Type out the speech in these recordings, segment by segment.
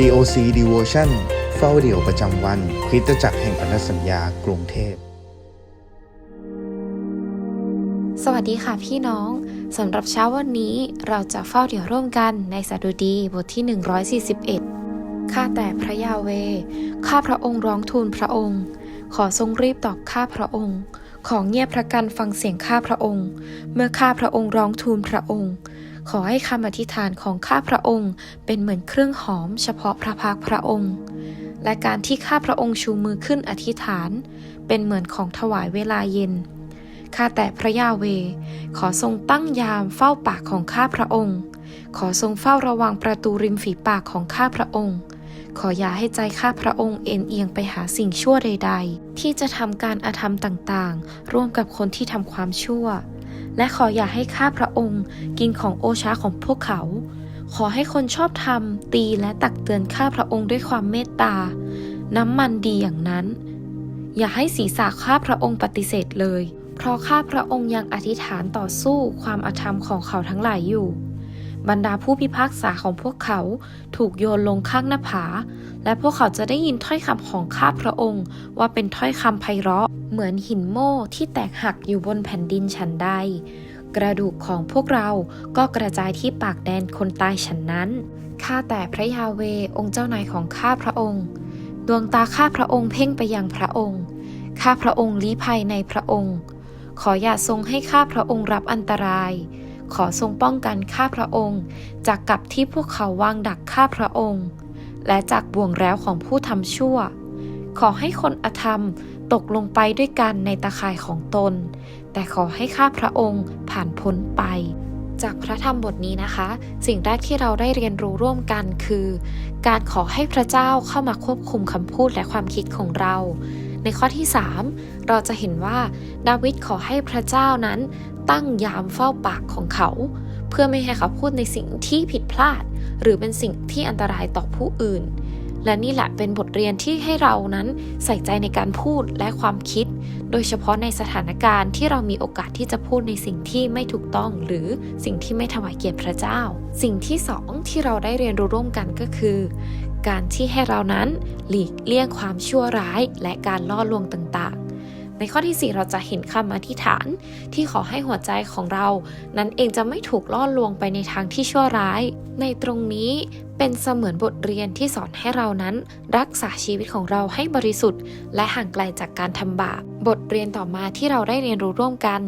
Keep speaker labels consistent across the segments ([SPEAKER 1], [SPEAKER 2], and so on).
[SPEAKER 1] COC Devotion เฝ้าเดี่ยวประจำวันคริสตจักรแห่งพันธสัญญากรุงเทพ
[SPEAKER 2] สวัสดีค่ะพี่น้องสำหรับเช้าวันนี้เราจะเฝ้าเดี่ยวร่วมกันในสดุดีบทที่ 141 ข้าแต่พระยาเว ข้าพระองค์ร้องทูลพระองค์ ขอทรงรีบตอบข้าพระองค์ ของเงียบพระกันฟังเสียงข้าพระองค์ เมื่อข้าพระองค์ร้องทูลพระองค์ ขอให้คำอธิษฐานของข้าพระองค์เป็นเหมือนเครื่องหอมเฉพาะพระพักพระองค์ และการที่ข้าพระองค์ชูมือขึ้นอธิษฐาน เป็นเหมือนของถวายเวลาเย็น ข้าแต่พระยาเว ขอทรงตั้งยามเฝ้าปากของข้าพระองค์ ขอทรงเฝ้าระวังประตูริมฝีปากของข้าพระองค์ ขออย่าให้ใจข้าพระองค์เอ็นเอียงไปหาสิ่งชั่วใด ๆ ที่จะทำการอาธรรมต่างๆ ร่วมกับคนที่ทำความชั่ว และขออย่าให้ข้าพระองค์กินของโอชาของพวกเขา ขอให้คนชอบธรรมตีและตักเตือนข้าพระองค์ด้วยความเมตตา น้ำมันดีอย่างนั้น อย่าให้ศีรษะข้าพระองค์ปฏิเสธเลย เพราะข้าพระองค์ยังอธิษฐานต่อสู้ความอาธรรมของเขาทั้งหลายอยู่ บรรดาผู้พิพากษาของพวกเขาถูกโยนลงข้างหน้าผา และพวกเขาจะได้ยินถ้อยคำของข้าพระองค์ ว่าเป็นถ้อยคำไพเราะ เหมือนหินโม่ที่แตกหักอยู่บนแผ่นดินฉันใดกระดูกของพวกเราก็กระจายที่ปากแดนคนตายฉันนั้นข้าแต่พระยาเวองค์เจ้านายของข้าพระองค์ ดวงตาข้าพระองค์เพ่งไปยังพระองค์ข้าพระองค์ลี้ภัยในพระองค์ ขออย่าทรงให้ข้าพระองค์รับอันตราย ขอทรงป้องกันข้าพระองค์ จากกับที่พวกเขาวางดักข้าพระองค์ และจากบ่วงแล้วของผู้ทำชั่ว ขอให้คนอธรรมตกลงไปด้วยกันในตะข่ายของตน แต่ขอให้ข้าพระองค์ผ่านพ้นไป จากพระธรรมบทนี้นะคะ สิ่งแรกที่เราได้เรียนรู้ร่วมกันคือ การขอให้พระเจ้าเข้ามาควบคุมคำพูดและความคิดของเรา ในข้อที่ 3 เราจะเห็นว่าดาวิดขอให้พระเจ้านั้นตั้งยามเฝ้าปากของเขา เพื่อไม่ให้เขาพูดในสิ่งที่ผิดพลาด หรือเป็นสิ่งที่อันตรายต่อผู้อื่น และนี่แหละเป็นบทเรียนที่ให้เรานั้นใส่ใจในการพูดและความคิด โดยเฉพาะในสถานการณ์ที่เรามีโอกาสที่จะพูดในสิ่งที่ไม่ถูกต้อง หรือสิ่งที่ไม่ถวายเกียรติพระเจ้า สิ่งที่สองที่เราได้เรียนรู้ร่วมกันก็คือ การที่ให้เรานั้นหลีกเลี่ยงความชั่วร้ายและการล่อลวงต่างๆ ในข้อที่ 4 เราจะเห็นคำอธิษฐานที่ขอให้หัวใจของเรา นั้นเองจะไม่ถูกล่อลวงไปในทางที่ชั่วร้าย ในตรงนี้เป็นเสมือนบทเรียนที่สอนให้เรานั้น รักษาชีวิตของเราให้บริสุทธิ์ และห่างไกลจากการทำบาปบทเรียนต่อมาที่เราได้เรียนรู้ร่วมกัน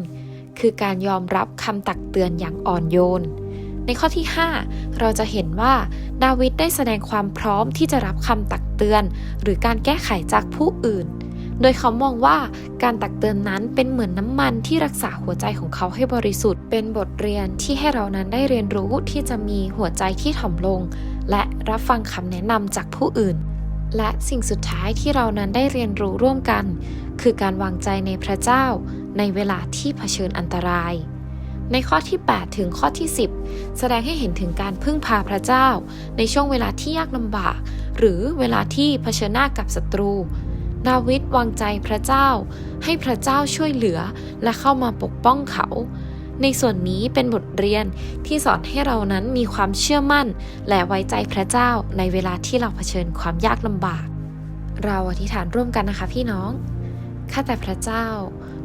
[SPEAKER 2] คือการยอมรับคำตักเตือนอย่างอ่อนโยน ในข้อที่ 5 เราจะเห็นว่าดาวิดได้แสดงความพร้อมที่จะรับคำตักเตือน หรือการแก้ไขจากผู้อื่น โดยเขามองว่าการตักเตือนนั้นเป็นเหมือนน้ำมันที่รักษาหัวใจของเขาให้บริสุทธิ์ เป็นบทเรียนที่ให้เรานั้นได้เรียนรู้ที่จะมีหัวใจที่ถ่อมลง และรับฟังคำแนะนำจากผู้อื่น และสิ่งสุดท้ายที่เรานั้นได้เรียนรู้ร่วมกัน คือการวางใจในพระเจ้า ในเวลาที่เผชิญอันตรายในข้อที่ 8 ถึงข้อที่ 10 แสดงให้เห็นถึงการพึ่งพาพระเจ้า ในช่วงเวลาที่ยากลำบาก หรือเวลาที่เผชิญหน้ากับศัตรู ดาวิดวางใจพระเจ้า ให้พระเจ้าช่วยเหลือและเข้ามาปกป้องเขา ในส่วนนี้เป็นบทเรียนที่สอนให้เรานั้นมีความเชื่อมั่น และไว้ใจพระเจ้าในเวลาที่เราเผชิญความยากลำบาก เราอธิษฐานร่วมกันนะคะพี่น้อง ข้าแต่พระเจ้า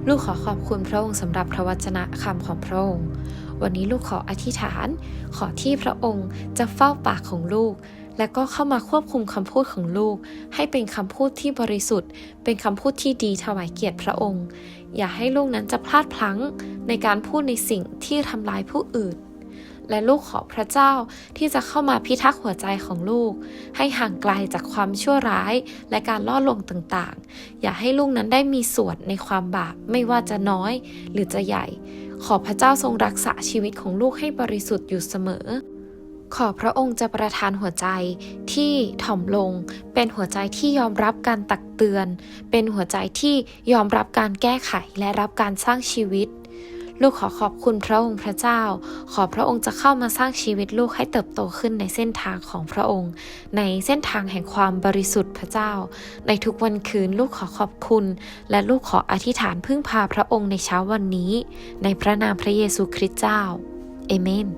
[SPEAKER 2] ลูกขอขอบคุณพระองค์สำหรับพระวจนะคำของพระองค์ วันนี้ลูกขออธิษฐาน ขอที่พระองค์จะเฝ้าปากของลูก และก็เข้ามาควบคุมคำพูดของลูก ให้เป็นคำพูดที่บริสุทธิ์ เป็นคำพูดที่ดีถวายเกียรติพระองค์ อย่าให้ลูกนั้นจะพลาดพลั้งในการพูดในสิ่งที่ทำลายผู้อื่น และลูกขอพระเจ้าที่จะเข้ามาพิทักษ์หัวใจของลูก ให้ห่างไกลจากความชั่วร้าย และการล่อลวงต่างๆ อย่าให้ลูกนั้นได้มีส่วนในความบาปไม่ว่าจะน้อยหรือจะใหญ่ ขอพระเจ้าทรงรักษาชีวิตของลูกให้บริสุทธิ์อยู่เสมอ ขอพระองค์จะประทานหัวใจที่ถ่อมลง เป็นหัวใจที่ยอมรับการตักเตือน เป็นหัวใจที่ยอมรับการแก้ไขและรับการสร้างชีวิต ลูกขอขอบคุณพระองค์พระเจ้า ขอพระองค์จะเข้ามาสร้างชีวิตลูกให้เติบโตขึ้นในเส้นทางของพระองค์ ในเส้นทางแห่งความบริสุทธิ์พระเจ้า ในทุกวันคืนลูกขอขอบคุณ และลูกขออธิษฐานพึ่งพาพระองค์ในเช้าวันนี้ ในพระนามพระเยซูคริสต์เจ้าเอเมน